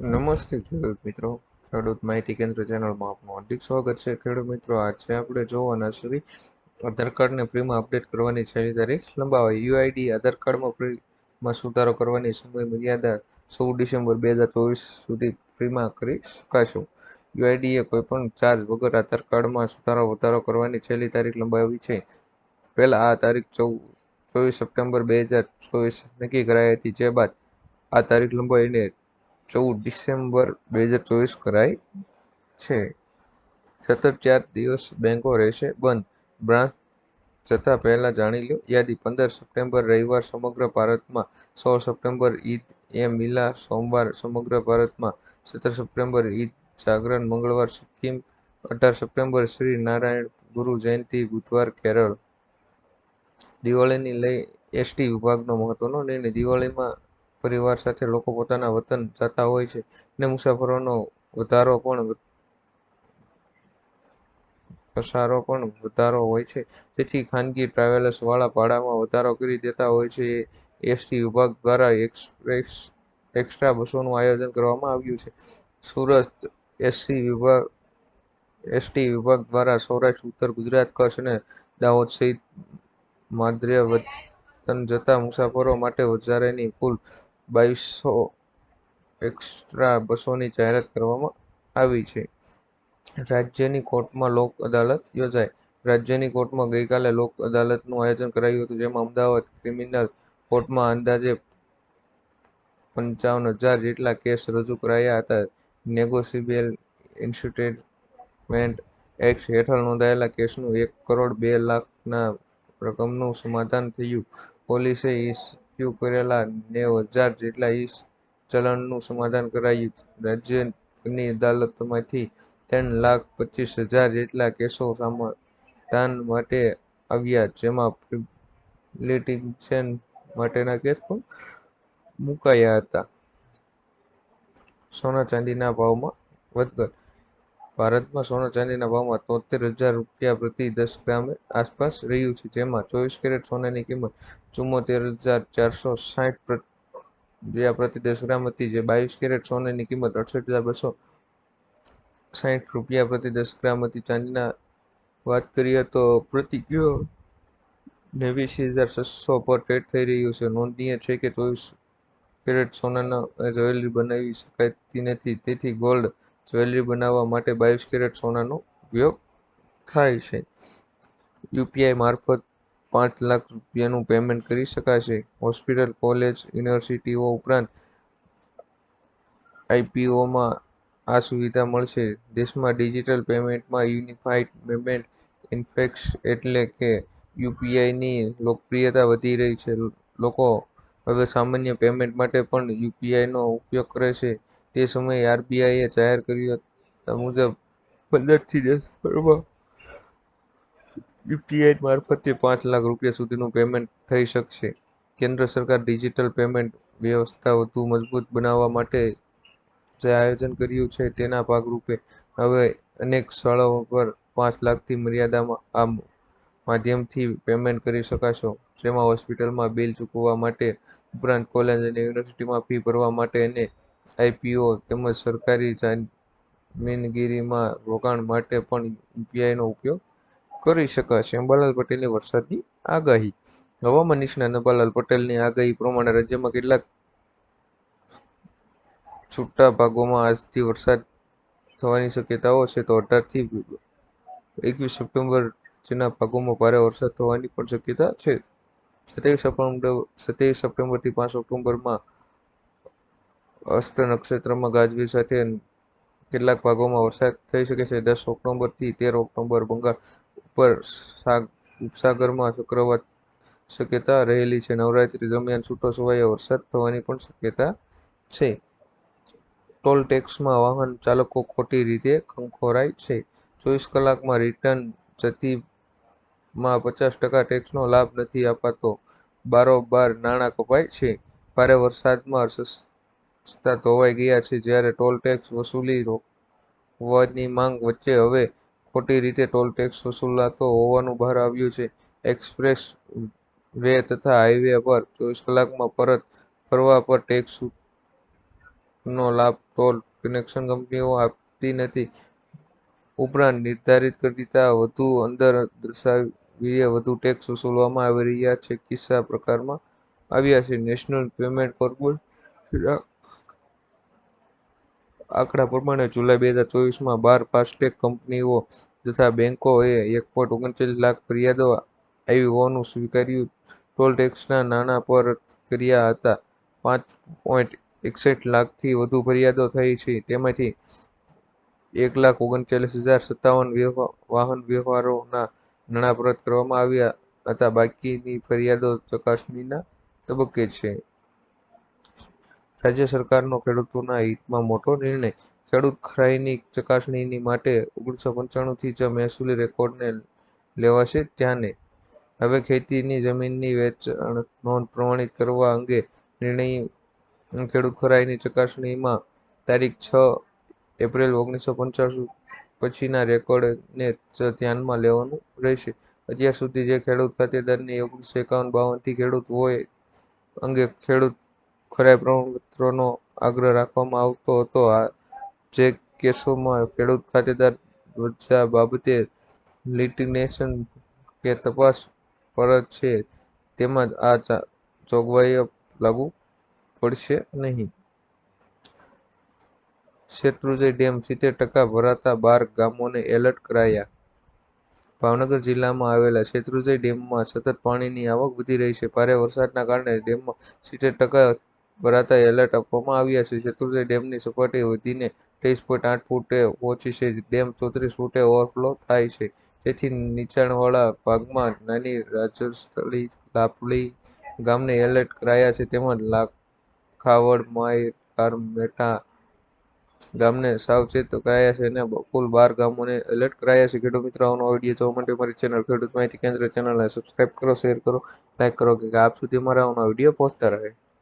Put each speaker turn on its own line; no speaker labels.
નમસ્તે ખેડૂત મિત્રો. ખેડૂત માહિતી કેન્દ્ર ચેનલમાં આપનું હાર્દિક સ્વાગત છે. ખેડૂત મિત્રો, આજે આપણે જોવાના સુધી આધાર કાર્ડને પ્રીમાં અપડેટ કરવાની છેલ્લી તારીખ લંબાવાઈ. યુઆઈડી આધાર કાર્ડમાં પ્રીમાં સુધારો કરવાની સમય મર્યાદા સોળ ડિસેમ્બર બે હજાર ચોવીસ સુધી પ્રીમાં કરી શકાશું. યુઆઈડીએ કોઈપણ ચાર્જ વગર આધાર કાર્ડમાં સુધારો, વધારો કરવાની છેલ્લી તારીખ લંબાવી છે. પહેલાં આ તારીખ ચૌ ચોવીસ સપ્ટેમ્બર બે હજાર ચોવીસ નક્કી કરાઈ હતી. જે બાદ આ તારીખ લંબાવીને ચૌદ ડિસેમ્બર બે હજાર ચોવીસ કરાઈ છે. સતત ચાર દિવસ બેંકો રહેશે બંધ. બ્રાન્ચ જતા પહેલાં જાણી લો, યાદી પંદર સપ્ટેમ્બર, રવિવાર સમગ્ર ભારતમાં, સોળ સપ્ટેમ્બર, ઈદ, એ મિલા, સોમવાર સમગ્ર ભારતમાં, સત્તર સપ્ટેમ્બર, ઈદ, જાગરણ, મંગળવાર, સિક્કિમ, અઢાર સપ્ટેમ્બર, શ્રી નારાયણ, ગુરુ જયંતિ, બુધવાર, કેરળ. દિવાળીની લઈ એસટી વિભાગનો મહત્વનો નિર્ણય. દિવાળીમાં પરિવાર સાથે લોકો પોતાના વતન જતા હોય છે અને મુસાફરોનો વધારો પણ પસારો પણ વધારો હોય છે. તેથી ખાનગી ટ્રાવેલર્સ વાળા ભાડામાં વધારો કરી દેતા હોય છે. એસટી વિભાગ દ્વારા એક્સપ્રેસ એક્સ્ટ્રા બસોનું આયોજન કરવામાં આવ્યું છે. સુરત એસસી વિભાગ, એસટી વિભાગ દ્વારા સૌરાષ્ટ્ર, ઉત્તર ગુજરાત, કચ્છ અને દાહોદ સહિત માદરે વતન જતા મુસાફરો માટે વધારેની કુલ બાવીસો એક્સ્ટ્રા બસોની જાહેરાત કરવામાં આવી છે. રાજ્યની કોર્ટમાં લોક અદાલત યોજાઈ. રાજ્યની કોર્ટમાં ગઈકાલે લોક અદાલતનું આયોજન કરાયું હતું, જેમાં અમદાવાદ ક્રિમિનલ કોર્ટમાં અંદાજે પંચાવન હજાર જેટલા કેસ રજૂ કરાયા હતા. નેગોશિયેબલ ઇન્સ્ટિટ્યુટમેન્ટ એક્ટ હેઠળ નોંધાયેલા કેસનું એક કરોડ બે લાખના રકમનું સમાધાન થયું. પોલીસે ઇસ્યુ કરેલા નેવ હજાર જેટલા ઈ ચલણનું સમાધાન કરાયું. રાજ્યની અદાલતમાંથી ત્રણ લાખ પચીસ હજાર જેટલા કેસો સમાધાન માટે આવ્યા, જેમાં લિટિગેશન માટેના કેસ પણ મુકાયા હતા. સોના ચાંદીના ભાવમાં વધઘટ ભારતમાં સોના ચાંદીના ભાવમાં તોતેર હજાર રૂપિયા પ્રતિ દસ ગ્રામે આસપાસ રહ્યું છે, જેમાં ચોવીસ કેરેટ સોનાની કિંમત ચુમ્મોતેર હજાર ચારસો સાઠ રૂપિયા પ્રતિ દસ ગ્રામ હતી, જે બાવીસ કેરેટ સોનાની કિંમત અડસઠ હજાર બસો સાઠ રૂપિયા પ્રતિ દસ ગ્રામ હતી. ચાંદીના વાત કરીએ તો પ્રતિ કિલો નેવ્યાસી હજાર છસો પર ટ્રેડ થઈ રહ્યું છે. નોંધનીય છે કે ચોવીસ કેરેટ સોનાના જ્વેલરી બનાવી શકાતી નથી. તેથી ગોલ્ડ જ્વેલરી બનાવવા માટે બાવીસ કેરેટ સોનાનો ઉપયોગ થાય છે. યુપીઆઈ મારફત પાંચ લાખ રૂપિયાનું પેમેન્ટ કરી શકાશે. હોસ્પિટલ, કોલેજ, યુનિવર્સિટીઓ ઉપરાંત આઈપીઓમાં આ સુવિધા મળશે. દેશમાં ડિજિટલ પેમેન્ટમાં યુનિફાઈડ પેમેન્ટ ઇન્ફેક્સ એટલે કે યુપીઆઈની લોકપ્રિયતા વધી રહી છે. લોકો હવે સામાન્ય પેમેન્ટ માટે પણ યુપીઆઈનો ઉપયોગ કરે છે. તે સમયે આરબીઆઈએ જાહેર કર્યું મુજબ પંદરથી દેશભરમાં યુપીઆઈ મારફતે પાંચ લાખ રૂપિયા સુધીનું પેમેન્ટ થઈ શકશે. કેન્દ્ર સરકાર ડિજિટલ પેમેન્ટ વ્યવસ્થા વધુ મજબૂત બનાવવા માટે જે આયોજન કર્યું છે તેના ભાગરૂપે હવે અનેક સ્થળો પર પાંચ લાખથી મર્યાદામાં આ માધ્યમથી પેમેન્ટ કરી શકાશો, જેમાં હોસ્પિટલમાં બિલ ચૂકવવા માટે, ઉપરાંત કોલેજ અને યુનિવર્સિટીમાં ફી ભરવા માટે અને આઈપીઓ તેમજ સરકારી જામીનગીરીમાં રોકાણ માટે પણ યુપીઆઈનો ઉપયોગ કરી શકાશે. અંબાલાલ પટેલની વરસાદની આગાહી. હવામાન નિષ્ણાત અંબાલાલ પટેલની આગાહી પ્રમાણે રાજ્યમાં કેટલાક છૂટા ભાગોમાં આજથી વરસાદ થવાની શક્યતાઓ છે તો અઢારથી એકવીસ સપ્ટેમ્બર જેના ભાગોમાં ભારે વરસાદ થવાની પણ શક્યતા છે. સત્યાવીસ સપ્ટેમ્બર, સત્યાવીસ સપ્ટેમ્બરથી પાંચ ઓક્ટોબરમાં અસ્ત નક્ષત્રમાં ગાજવીજ સાથે કેટલાક ભાગોમાં વરસાદ થઈ શકે છે. દસ ઓક્ટોબરથી તેર ઓક્ટોબર બંગાળ ઉપર ઉપસાગરમાં ચક્રવાત શક્યતા રહેલી છે. નવરાત્રી દરમિયાન છૂટો છવાયો વરસાદ થવાની પણ શક્યતા છે. ટોલ ટેક્સમાં વાહન ચાલકો ખોટી રીતે ખંખોરાય છે. ચોવીસ કલાકમાં રિટર્ન જતીમાં પચાસ ટકા ટેક્સનો લાભ નથી અપાતો. બારોબાર નાણાં કપાય છે. ભારે વરસાદમાં રસ્તા ધોવાઈ ગયા છે. જ્યારે ટોલ ટેક્સ વસૂલી રોકવાની માંગ વચ્ચે હવે ખોટી રીતે ટોલ ટેક્સ વસૂલાતો હોવાનું બહાર આવ્યું છે. એક્સપ્રેસ વે તથા હાઈવે પર ચોવીસ કલાકમાં પરત ફરવા પર ટેક્સ ટેક્સનો લાભ ટોલ કનેક્શન કંપનીઓ આપતી નથી. ઉપરાંત નિર્ધારિત કરતા વધુ અંદર દર્શાવીએ વધુ ટેક્સ વસૂલવામાં આવી રહ્યા છે. કિસ્સા પ્રકારમાં આવ્યા છે. નેશનલ પેમેન્ટ કોર્પોરેશનના આંકડા પ્રમાણે જુલાઈ બે હજાર ચોવીસમાં બાર ફાસ્ટેગ કંપનીઓ તથા બેંકોએ એક પોઈન્ટ ઓગણચાલીસ લાખ ફરિયાદો આવી હોવાનું સ્વીકાર્યું. ટોલ ટેક્સના નાણાં પર કર્યા હતા. પાંચ પોઈન્ટ એકસઠ લાખથી વધુ ફરિયાદો થઈ છે. તેમાંથી એક લાખ ઓગણચાલીસ હજાર સત્તાવન વાહન વ્યવહારોના નાણાં પરત કરવામાં આવ્યા હતા. બાકીની ફરિયાદો ચકાસણીના તબક્કે છે. રાજ્ય સરકારનો ખેડૂતોના હિતમાં મોટો નિર્ણય ખેડૂત ખરાઈની ચકાસણીની માટે ઓગણીસો પંચાણુંથી જ મહેસૂલી રેકોર્ડને લેવાશે. ત્યાંને હવે ખેતીની જમીનની વેચાણ નોંધ પ્રમાણિત કરવા અંગે નિર્ણય ખેડૂત ખરાઈની ચકાસણીમાં તારીખ છ એપ્રિલ ઓગણીસો પંચાણું પછીના રેકોર્ડને જ ધ્યાનમાં લેવાનું રહેશે. અત્યાર સુધી જે ખેડૂત ખાતેદારની ઓગણીસો એકાવન બાવનથી ખેડૂત હોય અંગે ખેડૂત ખરાઈ પ્રમાણપત્રનો આગ્રહ રાખવામાં આવતો હતો. જે કેસોમાં ખેડૂત ખાતેદાર દરજ્જા બાબતે લિટિગેશન કે તપાસ ફરજ છે, તેમાં આ જોગવાઈઓ લાગુ પડશે નહીં. શેત્રુંજય ડેમ સિત્તેર ટકા ભરાતા બાર ગામોને એલર્ટ કરાયા. ભાવનગર જિલ્લામાં આવેલા શેત્રુંજય ડેમમાં સતત પાણીની આવક વધી રહી છે. ભારે વરસાદના કારણે ડેમમાં સિત્તેર ટકા ભરાતા એલર્ટ આપવામાં આવ્યા છે. શેત્રુંજય ડેમની સપાટી વધીને ત્રીસ પોઈન્ટ આઠ ફૂટે પહોંચી છે. ડેમ ચોત્રીસ ફૂટે ઓવરફ્લો થાય છે. તેથી નીચાણવાળા ભાગમાં નાની રાજસ્થળી લાપલી ગામને એલર્ટ કરાયા છે. તેમજ લાખાવડ, માય કારમેટા ગામને સાવચેત કરાયા છે અને કુલ બાર ગામોને એલર્ટ કરાયા છે. ખેડૂત મિત્રો આવનો વીડિયો જોવા માટે અમારી ચેનલ ખેડૂત માહિતી કેન્દ્ર ચેનલને સબસ્ક્રાઈબ કરો શેર કરો લાઇક કરો કે આપ સુધી મારા આવનો વીડિયો પહોંચતા રહે.